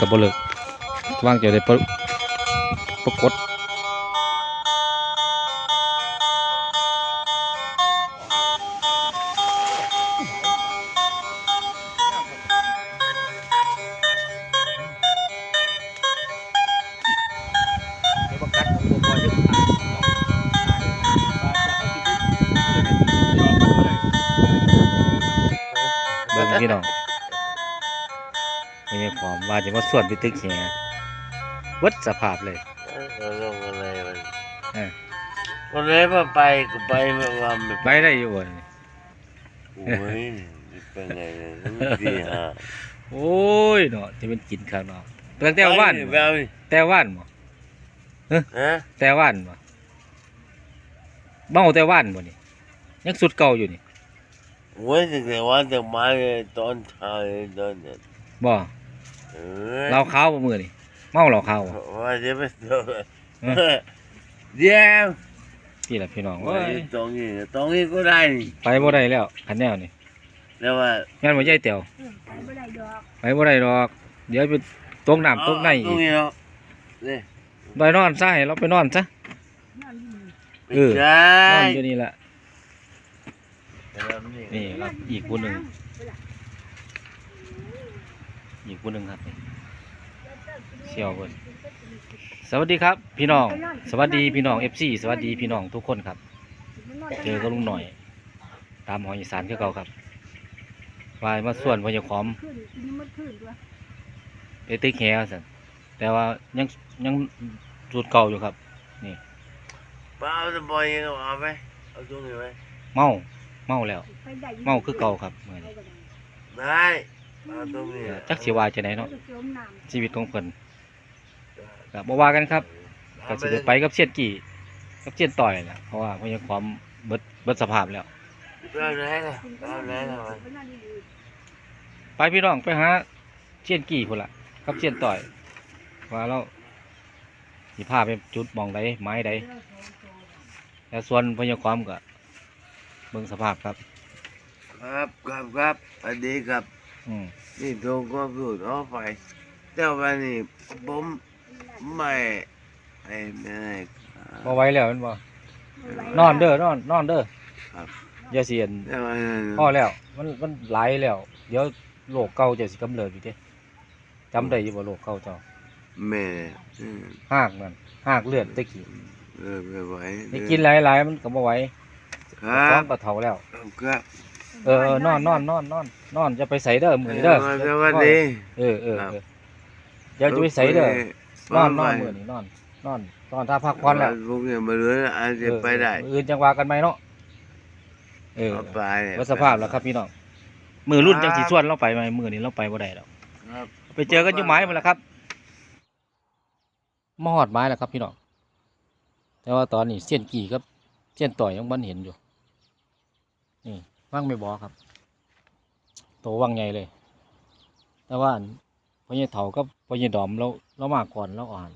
กับบเลิกว่างจะได้ปรากฏ ส่วนไปตึกแหวัดสภาพเลยเราลงอะไรมันเออวันไหนมาไปก็ไปมาว่าไม่ไปได้อยู่บ่นี่โอ้ยเป็นไงเนี่ยดีฮะโอ้ยเนาะจะเป็นกินข้างนอกตั้งแต่ว่านแบบ่บนี้แต่ว่านบ่ฮะแต่ว่านบ่เมาแต่ว่านบ่นี่ยังสุดเก่าอยู่นี่โอ้ยแต่วันแต่มาเลยตอนเช้าเลยตอนนั้นบ่ เออเราขาวบ่มื้อนี่เมาเราขาวบ่ว่าจะไปตรงเอเดี๋ยวพี่ล่ะพี่น้องว่าโอ้ยตรงนี้ตรงนี้ก็ได้นี่ไปบ่ได้แล้วคันแนวนี่แล้วว่างั้นบ่ใหญ่เตียวไปบ่ได้ดอกไปบ่ได้ดอก เดี๋ยวไปตกน้ำตกในตรอีงกนี้เนาะนี่ไปนอนซะให้เราไปนอนซะนั่นนี่เออใช่นอนอยู่นี่แหละแบบนี้นี่ครับอีกผู้หนึง อีกผู้หนึงครับนี่เสี่ยวเพิ่นสวัสดีครับ พี่น้อง สวัสดีพี่น้อง FC สวัสดีพี่น้องทุกคนครับ เจอกับลุงหน่อย ตามหอยอีสานคือเก่าครับวายมาส่วนพญาขอมขึ้นนี่มันขึ้นด้วยไปตึกแหสันแต่ว่ายังยังจุดเก่าอยู่ครับป้าเอาจะบอยยังเอาไหมเอาตรงนี้ไหมเมาเมาแล้วไปได้เมาคือเก่าครับเมื่อนี้ได้ เอาตรงนี้จักสิว่าจะไหนเนาะจมน้ำชีวิตของเพิ่นครับบ่ว่ากันครับก็สิได้ไปกับเสียนกี่กับเสียนต่อยแหละเพราะว่าพญาขอมเบิดเบิดสภาพแล้วเอาไหนล่ะเอาไหนล่ะวะไปนั่นนี่ไปพี่น้องไปหาเสียนกี่พุ่นละกับเสียนต่อย ว่าเราสิพาไปจุดหมองใดไม้ใดแต่ส่วนพญาขอมก็เบิ่งสภาพครับ ครับครับครับสวัสดีครับ อืมนี่โทรก็พูดออกไป แต่วันนี้ผมไม่ไอ้ไม่ได้บ่ไหว้แล้วแม่นบ่นอนเด้อนอนนอนเด้อครับอย่าเสียนแต่วันนั้นพอแล้ว มันมันหลายแล้ว เดี๋ยวโรคเก่าจะสิกำเริบอีกเด้จำได้อยู่บ่โรคเก่าเจ้าแม่อืมหากนั่นหากเลือดตะกี้เออไม่ไหวนี่กินหลายๆมันก็บ่ไหวคท้รัอบงก็เฒ่าแล้ว ครับ เออเออนอนนอนนอนนอนนอนจะไปใส่เด้อมื้อนี้เด้อสวัสดีเออเออครับเออเดี๋ยวจะไปใส่เด้อนอนนอนมื้อนี้นอน นอนนอนถ้าพักผ่อนแล้วพวกนี้มาเรื่อยอาจจะไปได้เออมื้ออื่นจังว่ากันไหมเนาะเออเอาไปว่าสภาพแล้วครับพี่น้องมือรุ่นจังสีส่วนเราไปไหมมือนี้เราไปบ่ได้แล้วครับไปเจอกันอยู่ไม้หมดแล้วครับมาหอดไม้แล้วครับพี่น้องแต่ว่าตอนนี้เส้นกี่ครับเส้นต่อยยังบันเห็นอยู่นี่ ว่างไม่บอกครับ โตว่างใหญ่เลย แต่ว่าพอใหญ่เถากับพ่อใหญ่ดอมเราเรามาก่อนเราอ่าน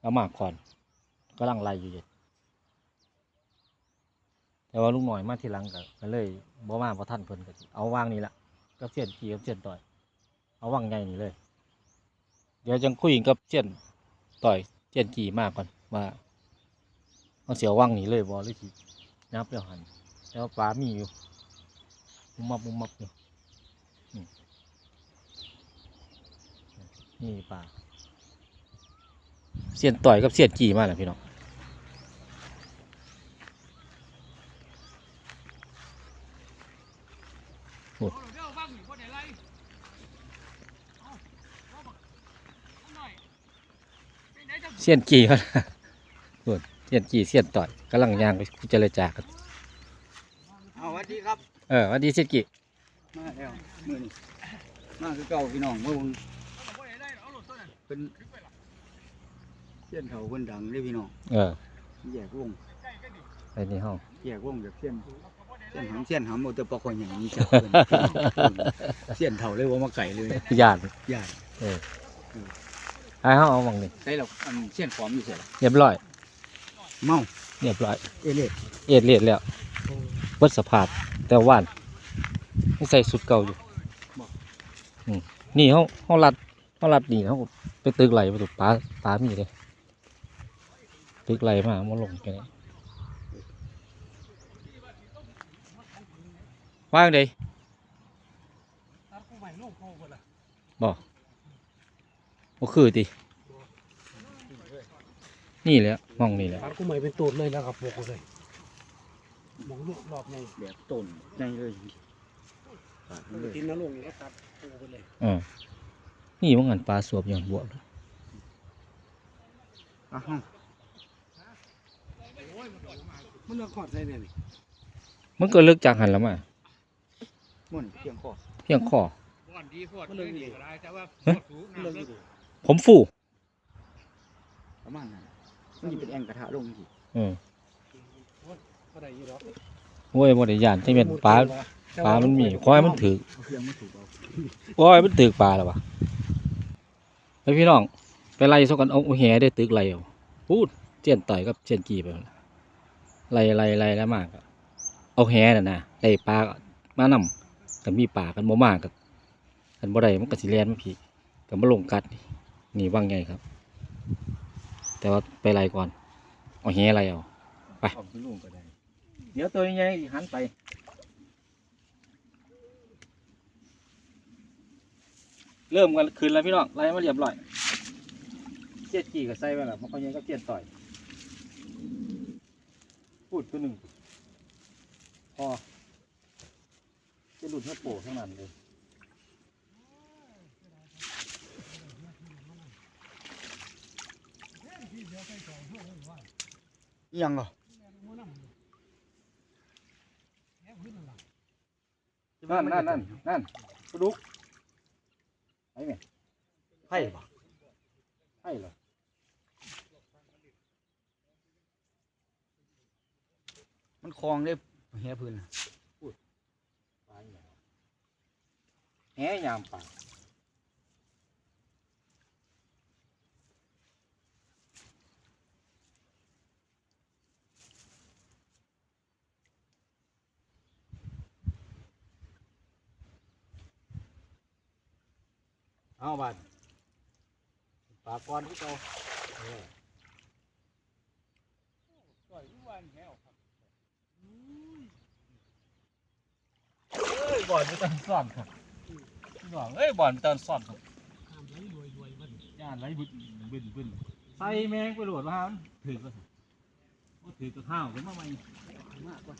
เรามาก่อนกำลังไล่อยู่เด็แต่ว่าลุงหน่อยมาทีหลังก็เลยบ่มาบ่ท่านเพิ่นก็เอาว่างนี่ละกับเส้นกี่กับเส้นต่อย เอาว่างใหญ่นี่เลย เดี๋ยวจังคุยกับเส้นต่อยเส้นกี่มากก่อนว่าเอาเสียวว่างนี่เลยบ่หรือสินับแล้วหัน แต่ว่าปลามีอยู่มุมมับมุมมับอยู่นี่นี่ปลาเสียนต่อยกับเสียนกี่มากนะพี่น้องเสียนกี่ครับเสียนกี่เสียนต่อยกำลังยางไปเจรจากัน เอาสวัสดีครับ เออสวันดีเสียนกี่มาแล้วมือนี่มาคือเก่าพี่น้องเมื่อวันเป็นเส้ยนเถาเพิ่นดังเลยพี่น้องเออแยกวงไอ้นี่ห้องแยกวงแบบเส้ยนเส้ยนหำเส้ยนหำเอาแต่ปลาคอยอย่างนี้จ้ะเพิ่นเส้ยนเถาเลยว่ามาไก่เลยญาติใหญ่เออไอ้ห้องเอาวังนี่ใส่เราอันเส้ยนขอมอยู่เสร็จเรียบร้อย เมาเรียบร้อย เอเล่เอ็ดเลียดแล้ว เบิดสภาพแต่ว่านไม่ใส่สุดเก่าอยู่นี่เขาเขาลัดเขาลัดนี่เขาไปตึกไหลไประตูปลาปลามีเลยตึกไหลมามาลงกันนี่ว่างเดยบอกบ่คือตินี่แหละมองนี่แหละปลากุ้งใหม่เป็นตูดเลยแล้วครับพวกเลย มองลูกรอบในแบบต้นใหญ่เลยปาดมันเลยกินน้ำลงแล้วตัดปูไปเลยเออนี่ว่างันปลาสวบอย่างบวกเลยอะฮะมันเลือกขอดใส่เนี่ยนี่มันก็เลิกจากหันแล้วมาม่วนเพียงคอเพียงคอมันเลือกดีมันเลือกดีผมฟูประมาณนั้นมันจะเป็นแองกระทะลงสิเออ ก็ได้อยี่หรอกโอ้ยบ่ได้ยานที่เป็นปลาปลามันมีขอให้มันถือเอาเครื่องมาถูกเอาโอ้ยมันตึกปลาแล้ววะไปพี่น้องไปไล่ซะกันเอาแหได้ตึกไล่เอาพูดเจียนต่อยกับเจียนกีไปนั่นล่ะไล่ไล่ไล่แล้วมากอะเอาแหน่ะนะได้ปลาก็มานำกันมีปลากันบ่มากกันกันบ่ได้มันก็สิแล่นมาพี่กันมาลงกัดนี่นี่ว่างไงครับ แต่ว่าไปไล่ก่อนเอาแหไล่เอาไป ด้เดี๋ยวตัวใหญ่หันไปเริ่มกันคืนแล้วพี่น้องไล่มาเรียบร้อยเจ็ดจีกับใส่ไปแล้วมันก็ยังก็เจียนต่อย พูดตัวหนึ่งพอจะหลุดให้โป่ทั้งนั้นเลยยังเหรอ นั่นนั่นนั่นนั่นกระดุกไอ้เนี่ยไผ่ปะไอ้เหรอมันคลองได้เฮียพื้นน่ะปลาอีหยังแหยามปาก เอาบัดปากก้อนที่เก่าเออเอ้ยบอลไม่ต้องซ่อนครับพี่น้องเอ้ยบอลไม่ต้องซ่อนครับห้ามไหลรวยรวยมันย่านไรบึนบึนบึนใส่แมงไปโหลดมาครับถือก็ถือก็ถือก็ข้าวขึ้นมาใหม่มากกว่า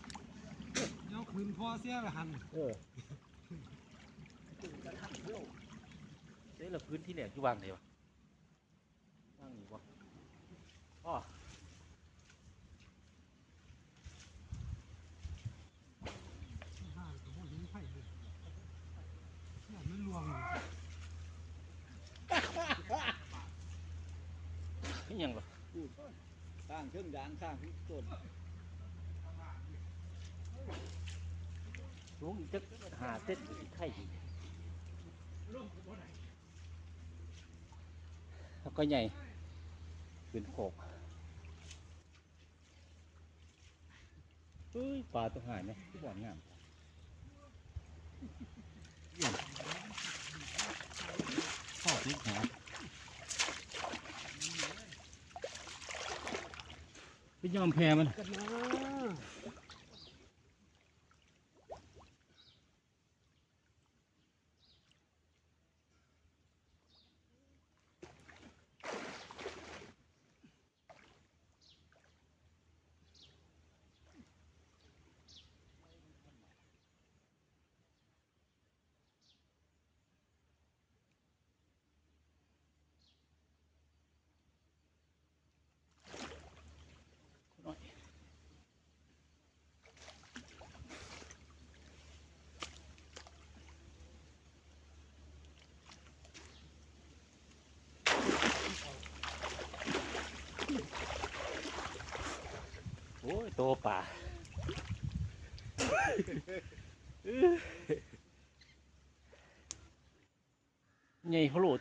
เดี๋ยวคืนพอเสียไปหันเออ เฮ้ยเราพื้นที่แหลกที่วางไหนวะวางนี่วะอ๋อห้ากับพวกหินไผ่เลยเนี่ยมันรวมอยู่นี่ยังเหรอข้างเครื่องยางข้างทุกต้นลุงจะหาเส้นอีกไข่อีก แล้วก็ใหญ่เป็นโขกเฮ้ยปลาตัวหายไหมที่บ่อนงามข้อทุกหาไปยอมแพ้มัน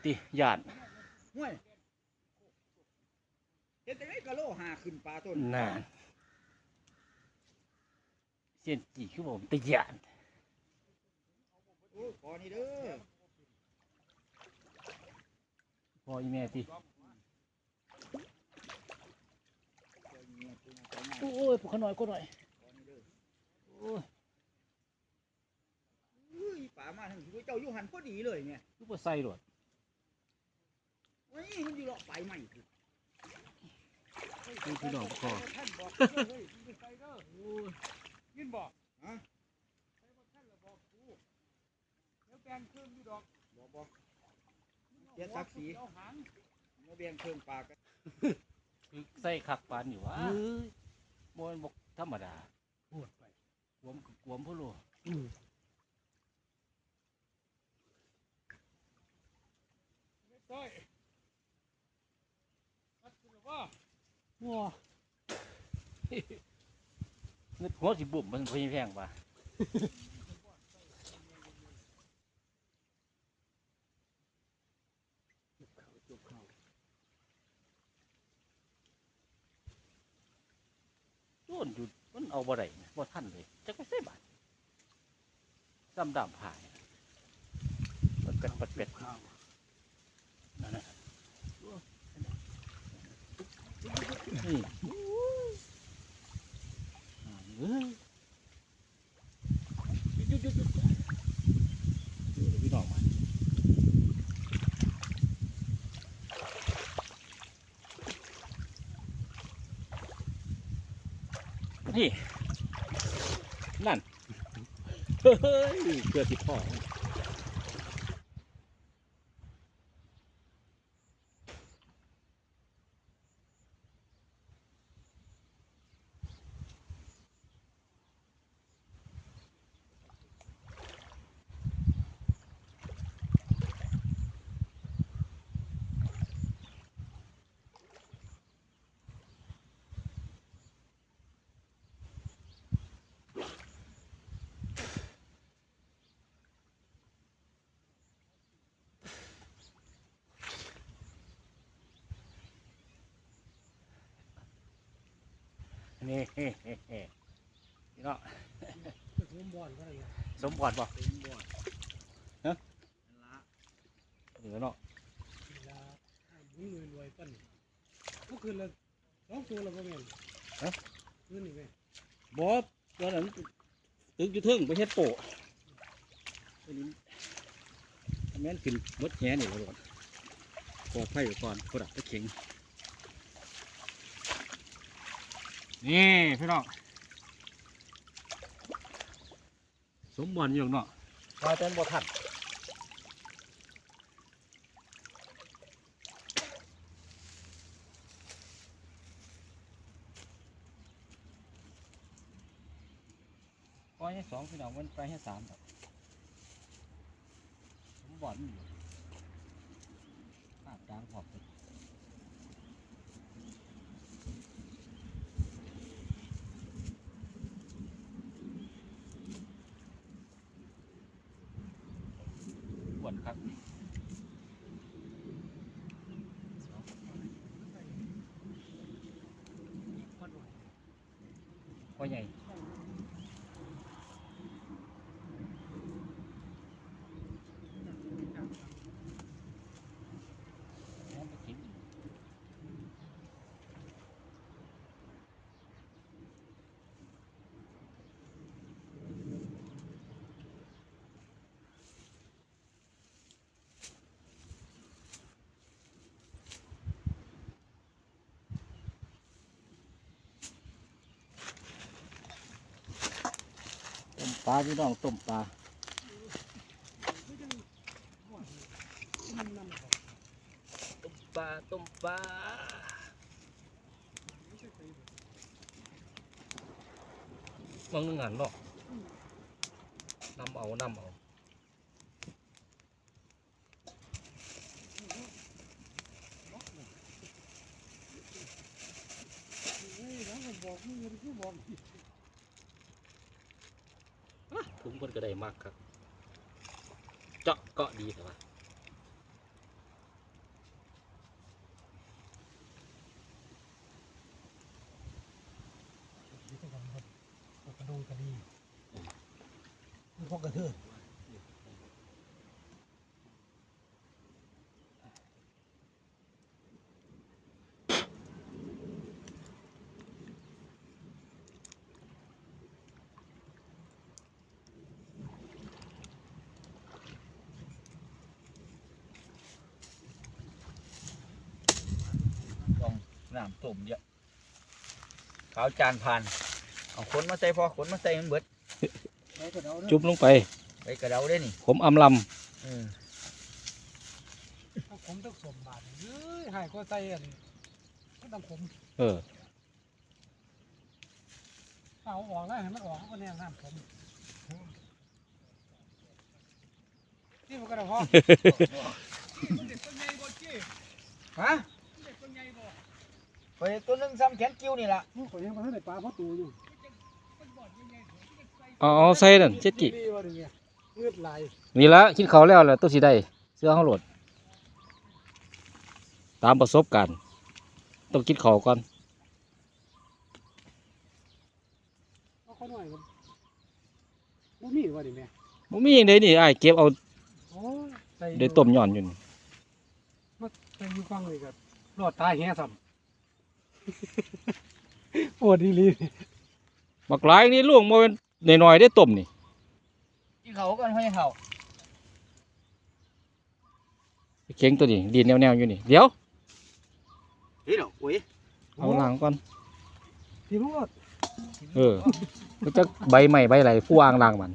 ญ่เขาโหลติหยาดห่วยเฮ็ดจังได๋ก็โลหาขึ้นปลาต้นนานเสียนจีคือผมแตะหยาดโอ้ขอนี่เด้อพ่ออีแม่ที่โอ้ยปลุกขน่อยก็หน่อยโอ้ยอุ้ยป่ามาทั้งที่เจ้าอยู่หันพอดีเลยเนี่ยลูกบ่ใส่หรอดโอ้ย มันอยู่เลาะไปใหม่คือนี่พี่น้องพ่อท่านบอกเฮ้ยมึงไปเด้อยินบอกฮะใส่บ่ท่านละบอกกูเดี๋ยวแบ่งครึ่งอยู่ดอกบอกบอกเสียศักดิ์ศรีเอาหางมาเบียงเครื่องปากกันคือใส่คักปานอยู่วะบ่แมันบกธรรมดาพูดไปกวมกวมพ่อลูก ไม่ต้อยนัดกูเลย ว่าว้าเงินหัวสิบุ่มมันพยแพงปะโดนอยู่มันเอาบ่ได้นะบ่ทันเลยจักไปใส่บาทดำดำผ่านปัดเป็ดปัดเป็ดนั่นน่ะ นี่เอ้ยหยุดหยุดหยุดเดี๋ยวพี่น้องมานี่นั่น เฮ้ยเกือบสิพ่อ นี่เฮ้เฮ้เฮ้พี่น้องจะสมบอนก็ได้สมบอดบ่เต็มบ่อนฮะนั่นละเดี๋ยวเนาะเวลามึงรวยๆปั้นเมื่อคืนละสองตัวละประมาณคืนนี่ไงบอสตอนนั้นตึกอยู่เทึ่งไปเฮ็ดโปะอันนี้แม่นขึ้นรถแห่นี่แล้วก่อนปลอดภัยไว้ก่อนกระดับตะเข็ง นี่พี่น้องสมบูรณ์อยู่เนาะว่าแต่บ่ทันปล่อยให้สองพี่น้องมันไปให้สามแบบสมบูรณ์อยู่ภาพจางพอบเลยปวดครับ พ่อใหญ่ น้ำไปกินอีกต้ม ปลาพี่น้องต้มปลาต้มปลาต้มปลามังงหันเนาะนำเอานำเอาบอกมึงเลยคือบอก คุ้มคนก็ได้มากครับ เจาะเกาะดีแต่ว่านี่ต้องทำครับกระดงกระดีนี่พวกกระเทือน น้ำต้มเยอะขาวจานผ่านเอาขนมาใส่พอขนมาใส่มันเบิดไปกระเดาเด้อจุบลงไปไปกระเดาได้นี่ผมอำลเออถ้าผมต้องสมบาทเฮ้ยหายก็ใส่อันก็ต้องผมำเออเอาออกแล้วให้มันออกก็แนวน้ำผมนี่มันก็ได้พอเด็กตัวใหญ่บ่จี้ฮะ เด็กตัวใหญ่บ่ ไปตัวหนึงซ้ำแขนกิ้วนี่ล่ะผู้คนยังบ่ทันได้ปลาเพราะตัวอยู่เอาเอาใส่นั่นเจ็ดกี่ดีว่าเนี่ยเงือดไหลนี่ละกินเขาวแล้วแหละตัวสีได้เสื้อเขาโหลด ตามประสบการณ์ต้องกินเขาวก่อนเอาเขาหน่อยครับบ่มีว่าดิแม่บ่มีเลยนี่ไอ้ายเก็บเอาโอ้ยใส่ได้ต้มย่อนอยู่นี่ ใส่อยู่ฟังเลยครับรอดตายแฮ่ซ้ำ ปวดดีหลีบักหลายนี่ล่วงมาเป็นหน่อยๆได้ต้มนี่กินเขากันให้เขาเข็งตัวนี้ดีนแนวๆอยู่นี่ เดี๋ยวเฮ้ยดอกโอ้ยเอาล้างก่อนทีมันรอดเออมันจะใบใหม่ใบไหลผู้อ่างล้างมัน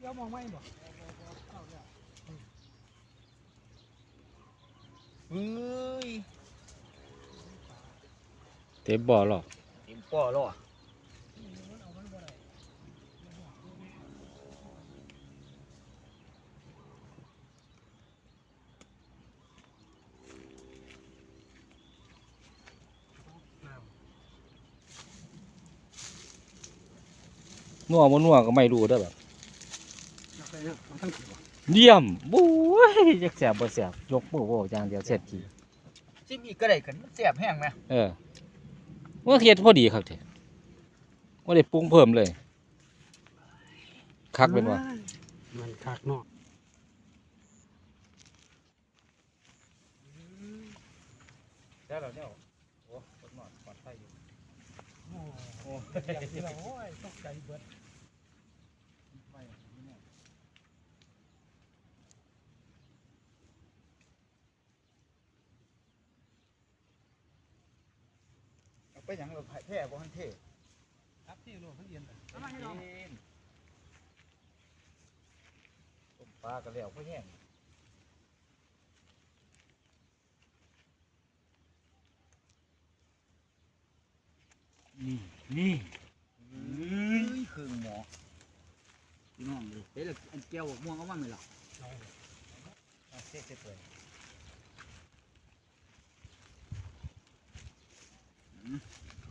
เดี๋ยวมองไม่บ่เฮ้ย เต็มบ่อหรอกเต็มป้อแล้วอะนัวบ่นัวก็ไม่รู้เด้อแบบใส่เนี่ยมันทั้งขีดว่ะเยี่ยมบุ้ยจักแสบบ่แสบยกมือโว้อย่างเดียวเสร็จทีซิมอีกก็ได้กันมันแซ่บแห้งไหมเออ ว่าเฮ็ดพอดีครับเถอะว่าได้ปรุงเพิ่มเลย คักเป็นว่ามันคักเนาะได้แล้วเนี่ยโอ้คนนอนปลอดภัยอยู่โอ้โหอย่างที่เราโอ้ยตกใจเบิด ไปหยังเราแพ้บ่ทันเท่ครับที่โลกมันเย็นเลยเอามาให้น้องต้มปลาก็แล้วบ่แห้งนี่นี่เฮ้ยเครื่องหมอพี่น้องเลยเฮ้ยแล้วอันแก้วบักม่วงเอามาไหมล่ะเอาเสร็จเสร็จเลย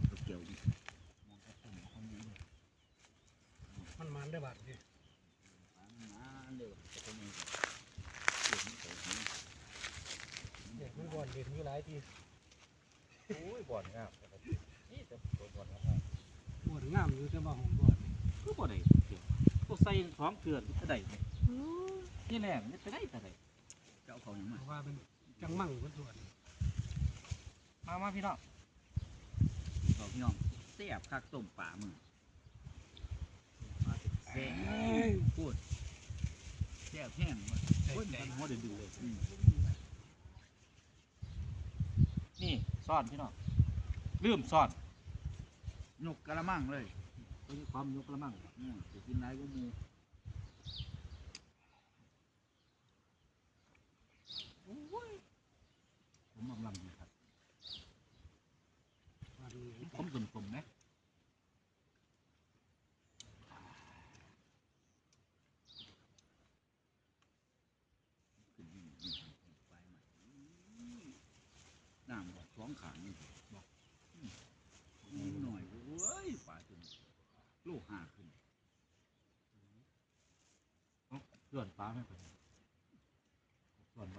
ตัวแก้วนี่มันมันได้บาดดิมาเร็วจะเป็นยังไงเด็กมันบ่อนเด่นอยู่หลายทีโอ้ยบ่อนงามแต่ก็นี่แต่ตัวบ่อนงามบ่อนงามอยู่แต่ว่าของบ่อนคือบ่ได้เกี่ยวตัวใส่ท้องเกลือนมันจะได้นี่นี่แหละมันจะได้แต่ได้เจ้าเขาหยังเพมาราะว่าเป็นจังมั่งคนส่วนมามาพี่น้อง บอกพี่น้องแซ่บคักต้มป่ามึงแซ่บพูดแซ่บแห้งว่ะโอ้ยมันหัวเดือดๆเลยอืมนี่ซ่อนพี่น้องลืมซ่อนนกกระมังเลยตัวนี้ความยกละมั่งอืมจะกินไรก็มูผมอำลำดี คมตุ่มตุ่มๆนะน้ำบอกท้องขางนี่บอกนิดหน่อยเว้ยป่าจนลูกห้าขึ้นเลื่อนฟ้าไม่เป็นเลื่อนไป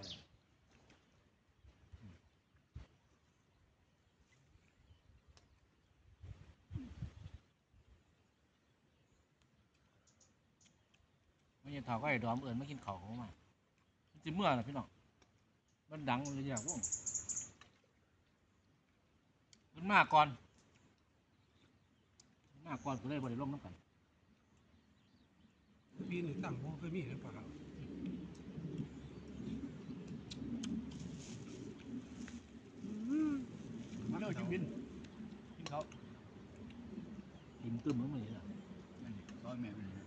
ไม่ยิน เท่าก็ไอ้ดอมเอิญไม่กินข้าวของมันมันจิเมื่อนะพี่น้องมันดังเลยอยากว่องมันมาก่อนมันมาก่อนก็เลยบริลงน้ำกันปีนี้ตั้งบ่เคยมีเลยป่ะครับบินกินเขาดินตึ้มเหมือนมันนี่ล่ะนั่นดิร้อยแม่มันนะ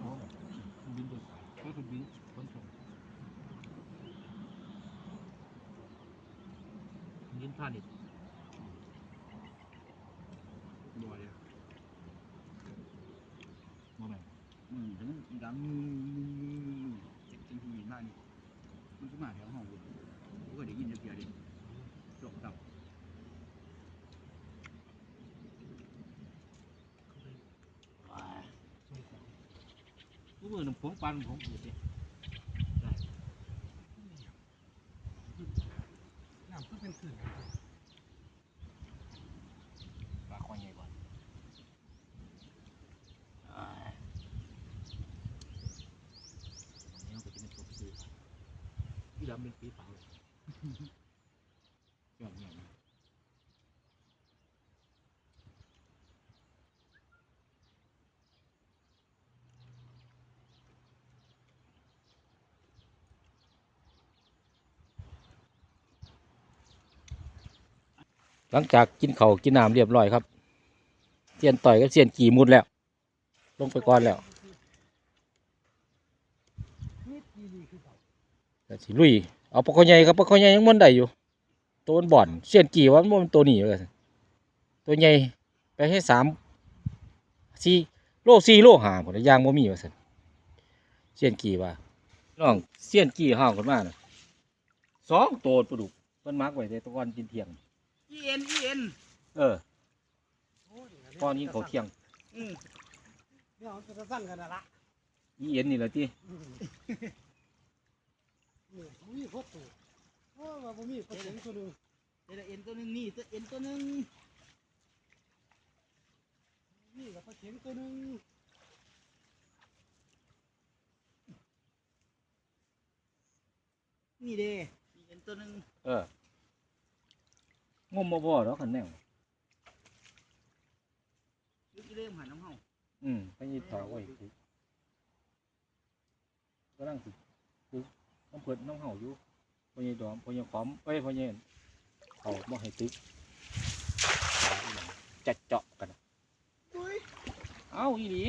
โอ้บินตัวสายก็ คุณบินขนส่งบินพาณิชย์บ่เลยบ่แม่นอืมดังเจ็บจังทีมากนี่มันก็มาแถวห้องกูกูก็ได้ยินเสียงเดิจบตับ ผู้มือหนึ่งผมปันผมอยู่ดิน้ำก็เป็นขื่น ปลาคอยใหญ่กว่าอันนี้เราก็จะเป็นตัวซื้อที่ดำเป็นปีเปล่าเลยยอดเยี่ยมนะ หลังจากกินเขาวกินน้ำเรียบร้อยครับเสียนต่อยกับเสียนกี่มุดแล้ว ลงไปก่อนแล้วนิดดีๆคือเขาแต่สิลุยเอาปลาคอใหญ่ครับปลาคอใหญ่ยังมันได้อยู่ ตัวมันบ่อนเสียนกี่ว่ามันบ่เป็นตัวหนีเลยตัวใหญ่ไปให้สามสี่โลสี่โลหาผลยางบ่มีว่าสันเสียนกี่ว่าน้องเสียนกี่ห้าวกันมาน่ะสองตัวปลาดุกมันมักไว้แต่ตะกอนกินเที่ยง อีเอ็นอีเอ็นเออก้อนนี้เขาเที่ยงอืมเนี่ยมันจะสั้นกันนะละอีเอ็นนี่แหละที่นี่มีโคตรตัวโอ้ว่าบ่มีปลาเข็งตัวหนึงเดี๋ยวเอ็นตัวหนึงนี่ตัวเอ็นตัวหนึงนี่กับปลาเข็งตัวหนึงนี่เด้อีเอ็นตัวหนึงเออ งมบ่พอหรอกคันแนวลึกเริ่มหันน้ำเฮาอืมไปยิบถอไว้อีกก็นั่งสิคือน้ำเพิดน้ำเห่าอยู่พอใหญดอมพอใหญขอมเอ้ยพอใหญเขาบ่ให้ตึกจะเจาะกันน่ะเอ้าอีหลี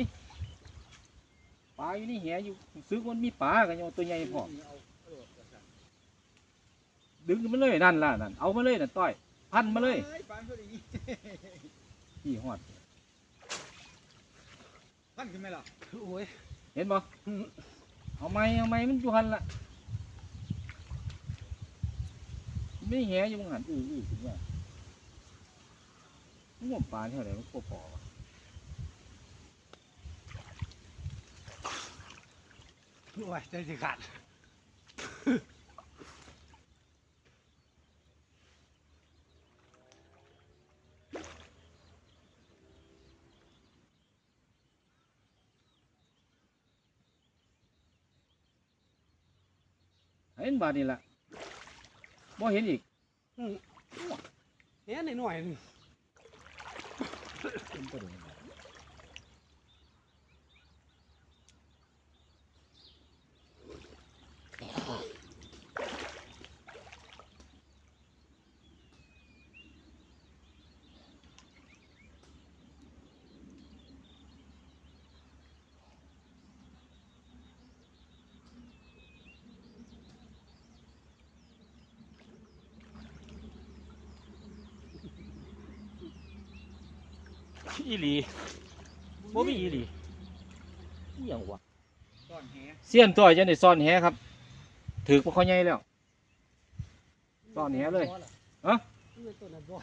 ปลาอยู่นี่แหอยู่ซื้อมันมีปลากันอยู่ตัวใหญ่พอดึงมันเลยนั่นล่ะนั่นเอามาเลยนั่นต้อย พันมาเลยอ้ปานเขาดีพี่ฮอดพันขึ้นไหมล่ะโอ้ยเห็นบ่เอาไม้เอาไม้มันอยู่หันละไม่แหอยู่มันหันอื้ออื้อถึงว่ามันว่าปลาเท่าไหร่มันก็พอวะโอ้ยใจสิขาด เห็นบาดนี่ละบ่เห็นอีกเนี่ยหน่อยๆนี่เป็นตัวเดีย อีหลีบ่มีอีหลีอหย่างวะก้อนแหเสี้ยนตัวจะได้ซ่อนแหครับถือปลาข้อใหญ่แล้วตอนนี้เลยฮะนี่ตัวนั้นบ่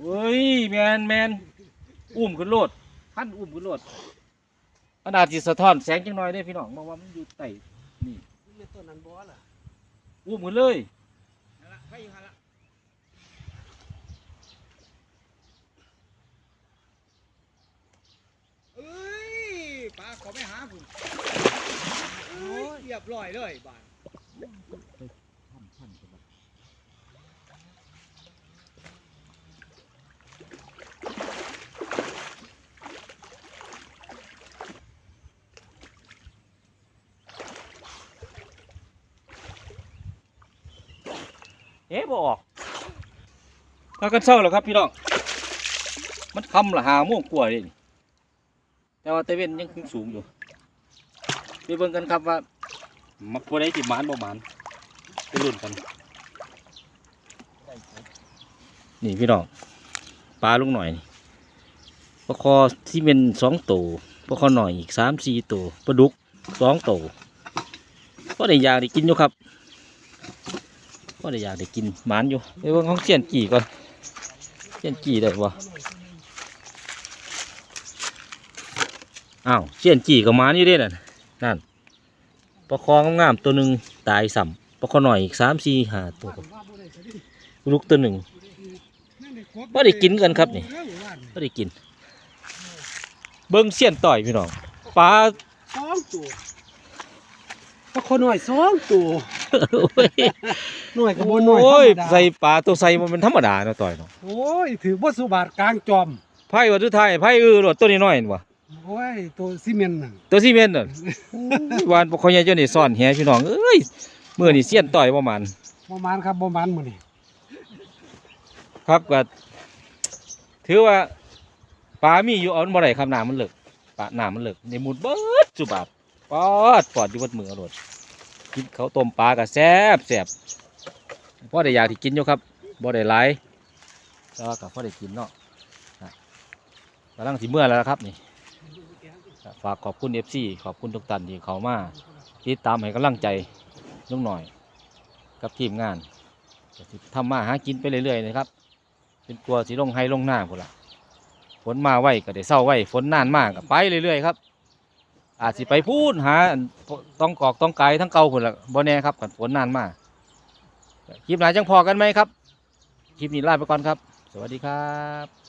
เฮ้ยแมนแมนอุ้มขึ้นโลดท่านอุ้มขึ้นโลดขนาดที่สะท้อนแสงจังหน่อยได้พี่น้องมองว่ามันอยู่ใต้นี่นี่ตัวนั้นบ่ล่ะ อุ้มขึ้นเลย นั่นละไปอยู่หันละเอ้ย ปลาขอไปหาคุณเรียบร้อยเลยบานท่านเอ๊ะบ่ออกพากันเศร้าแล้วครับพี่น้อง มันคำละหาโม่วงกลัวเลยนี่ แต่ว่าตะเวนยังขึ้นสูงอยู่ไปเบิ่งกันครับว่ามักบ่ได้ติหมานบ่หมานไปลุ้นกัน นี่พี่น้องปลาลุงหน่อยนี่ปลาคอที่เป็นสองตัวปลาคอหน่อยอีกสามสี่ตัวปลาดุกสองตัวก็ได้อยากได้กินอยู่ครับก็ได้อยากได้กินหมานอยู่ไปเบิ่งของเสียนกี่ก่อนเสียนกี่ได้บ่ อ้าวเสียนกี่กับหมานอยู่เด้นั่นนั่นปลาคองามๆตัวหนึ่งตายสัมปลาคอหน่อยอีกสามสี่ห้าตัวปลาดุกตัวหนึ่งบ่ได้กินกันครับนี่ก็ได้กิน เบิ้งเสี้ยนต่อยพี่น้องปลาสองตัวปลาคอน้อยสองตัวโอ้ยน้อยกับบนน้อยโอ้ยธรรมดาใส่ปลาตัวใส่มันเป็นธรรมดาเนาะต่อยเนาะโอ้ยถือบ่สุบาทกลางจอมไผ่วัดทุไทายไผ่เออรถตัวนี้น้อยนี่วะ โอ้ยตัวซีเมนต์น่ะตัวซีเมนต์น่ะโอ้ยวานปกคอยใหญ่เจ้านี่ซ่อนแหพี่น้องเอ้ยมื้อนี้เสี้ยนต่อยประมาณประมาณครับประมาณมื้อนี้ครับก็ถือว่าปลามีอยู่เอามันบ่ได้ครับน้ำมันเลิกปลาน้ำมันเลิกในมุดเบิดจุบาทปอดปอดอยู่บนมือเอาโลดกินเขาวต้มปลาก็แซ่บแซ่บพอได้อยากที่กินอยู่ครับบ่ได้หลายแต่ว่าก็พอได้กินเนาะนะกำลังสิเมื่อแล้วนะครับนี่ก็ ฝากขอบคุณ FC ขอบคุณทุกท่านที่เขามาติดตามให้กำลังใจลุงหน่อย กับทีมงานทำมาหากินไปเรื่อยๆนะครับเป็นกลัวสิลงให้ลงหน้าพุ่นละฝนมาไว้ก็ได้เศร้าไว้ฝนนานมากก็ไปเรื่อยๆครับ อาจสิไปพูดหาต้องกอกต้องไกลทั้งเก่าพุ่นละบ่แน่ครับกันฝนนานมากคลิปไหนจังพอกันไหมครับคลิปนี้ลาไปก่อนครับ สวัสดีครับ